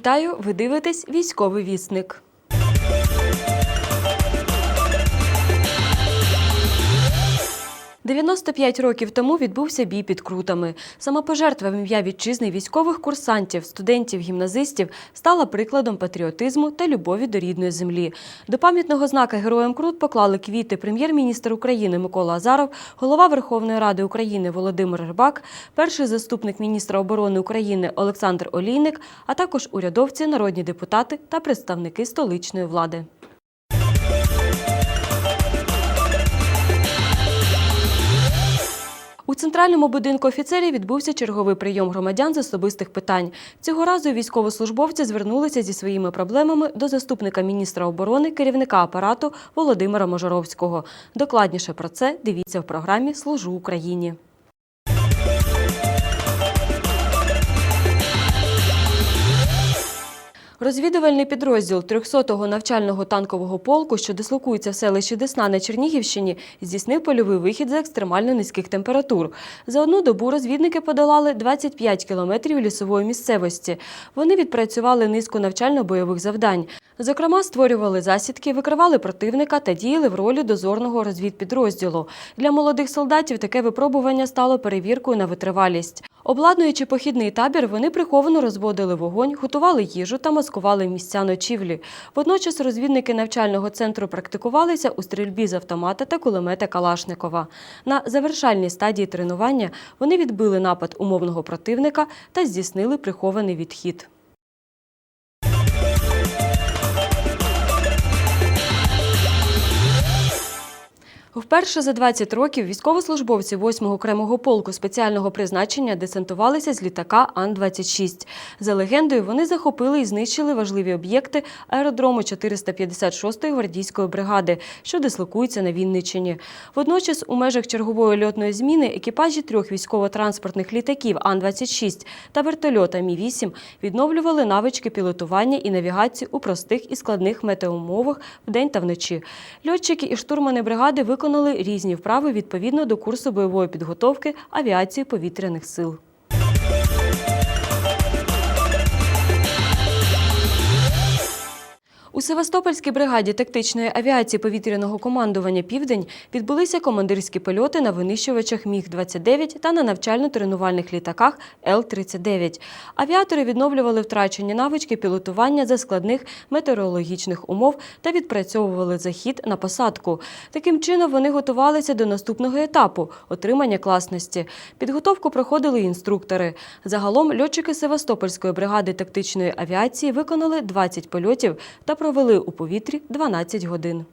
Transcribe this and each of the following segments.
Вітаю! Ви дивитесь військовий вісник. «95 років тому відбувся бій під крутами. Самопожертва в ім'я вітчизни військових курсантів, студентів, гімназистів стала прикладом патріотизму та любові до рідної землі. До пам'ятного знака Героям Крут поклали квіти прем'єр-міністр України Микола Азаров, голова Верховної Ради України Володимир Рибак, перший заступник міністра оборони України Олександр Олійник, а також урядовці, народні депутати та представники столичної влади. У центральному будинку офіцерів відбувся черговий прийом громадян з особистих питань. Цього разу військовослужбовці звернулися зі своїми проблемами до заступника міністра оборони, керівника апарату Володимира Можоровського. Докладніше про це дивіться в програмі Служу Україні. Розвідувальний підрозділ 300-го навчального танкового полку, що дислокується в селищі Десна на Чернігівщині, здійснив польовий вихід за екстремально низьких температур. За одну добу розвідники подолали 25 кілометрів лісової місцевості. Вони відпрацювали низку навчально-бойових завдань. Зокрема, створювали засідки, викривали противника та діяли в ролі дозорного розвідпідрозділу. Для молодих солдатів таке випробування стало перевіркою на витривалість. Обладнуючи похідний табір, вони приховано розводили вогонь, готували їжу та маскували місця ночівлі. Водночас розвідники навчального центру практикувалися у стрільбі з автомата та кулемета Калашникова. На завершальній стадії тренування вони відбили напад умовного противника та здійснили прихований відхід. Вперше за 20 років військовослужбовці 8-го окремого полку спеціального призначення десантувалися з літака Ан-26. За легендою, вони захопили і знищили важливі об'єкти аеродрому 456-ї гвардійської бригади, що дислокується на Вінниччині. Водночас, у межах чергової льотної зміни екіпажі трьох військово-транспортних літаків Ан-26 та вертольота Мі-8 відновлювали навички пілотування і навігації у простих і складних метеоумовах вдень та вночі. Льотчики і штурмани бригади виконали різні вправи відповідно до курсу бойової підготовки авіації повітряних сил. У Севастопольській бригаді тактичної авіації повітряного командування Південь відбулися командирські польоти на винищувачах Міг-29 та на навчально-тренувальних літаках Л-39. Авіатори відновлювали втрачені навички пілотування за складних метеорологічних умов та відпрацьовували захід на посадку. Таким чином вони готувалися до наступного етапу отримання класності. Підготовку проходили інструктори. Загалом льотчики Севастопольської бригади тактичної авіації виконали 20 польотів та провели у повітрі 12 годин.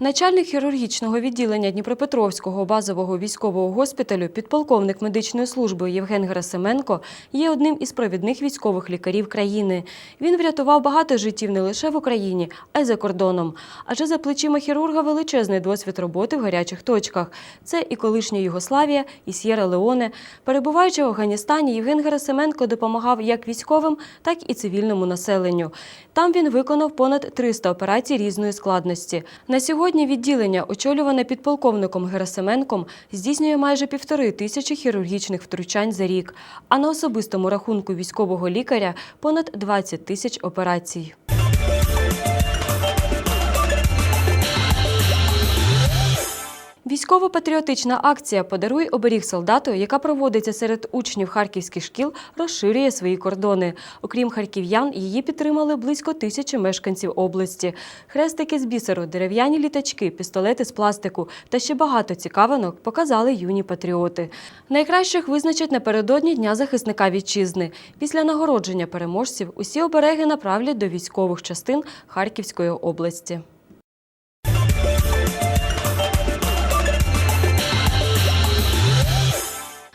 Начальник хірургічного відділення Дніпропетровського базового військового госпіталю, підполковник медичної служби Євген Герасименко є одним із провідних військових лікарів країни. Він врятував багато життів не лише в Україні, а й за кордоном. Адже за плечима хірурга величезний досвід роботи в гарячих точках. Це і колишня Югославія, і С'єра Леоне. Перебуваючи в Афганістані, Євген Герасименко допомагав як військовим, так і цивільному населенню. Там він виконав понад 300 операцій різної складності. На сьогодні відділення, очолюване підполковником Герасименком, здійснює майже півтори тисячі хірургічних втручань за рік, а на особистому рахунку військового лікаря понад 20 тисяч операцій. Військово-патріотична акція Подаруй оберіг солдату, яка проводиться серед учнів харківських шкіл, розширює свої кордони. Окрім харків'ян, її підтримали близько тисячі мешканців області. Хрестики з бісеру, дерев'яні літачки, пістолети з пластику та ще багато цікавинок показали юні патріоти. Найкращих визначать напередодні Дня захисника вітчизни. Після нагородження переможців усі обереги направлять до військових частин Харківської області.